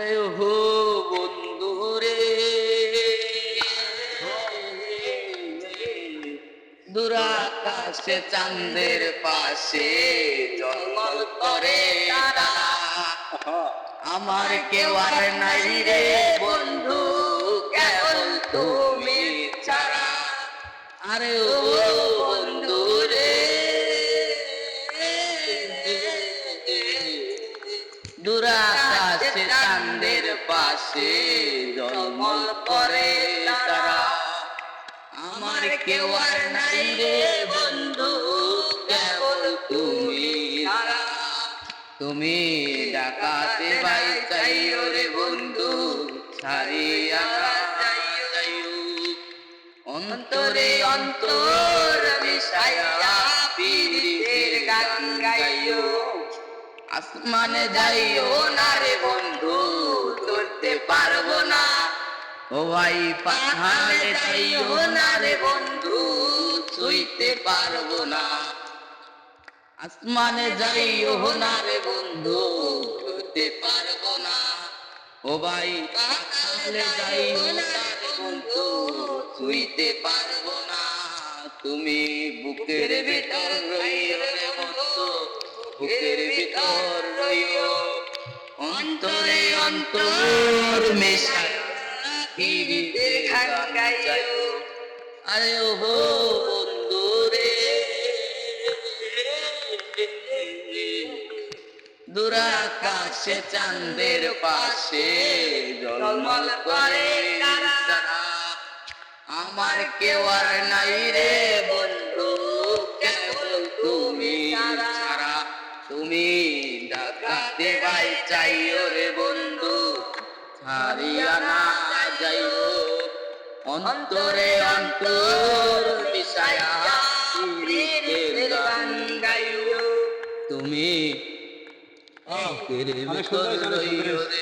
আরে হো বন্ধু রে দুরাকাশে চাঁদের পাশে জন্মল করে তারা। আমার কেউ আর নাই রে বন্ধু, কেবল তুমি ছাড়া। আরে ও বন্ধু রে চাঁদের পাশে জন্মল করে তারা। আমার কেউ আর নাই রে বন্ধু, কেবল তুমি তুমি ডাকাতে বাই চাইও রে বন্ধু ছাড়িয়া অন্তরে অন্তর মিশাইয়া পীড়িতের গান গাইও। আসমানে যাইও না রে পারব না। ও ভাই পাহাড়ে যাইও না রে বন্ধু ছুঁইতে পারব না। আসমানে যাইও না রে বন্ধু। ছুঁতে পারব না। ও ভাই পাহাড়ে যাইও না রে বন্ধু ছুঁইতে পারব না। তুমি বুকের ভিতর রইও রে বন্ধু বুকের ভিতর রইও। অন্তরে অন্তর মেশায়। পীড়িতে গান গাইও আরে ও বন্ধু রে। দুরাকাশে চাঁদের পাশে জলমল করে আমার কেউ আর নাই রে বন্ধু কেবল তুমি ছাড়া। তুমি ডাকাতে চাই চাইও রে বন্ধু ছাড়িয়া না যাইও অন্তরে অন্তর মিশায়া গান গাইও তুমি বুকের ভিতর। রইও রে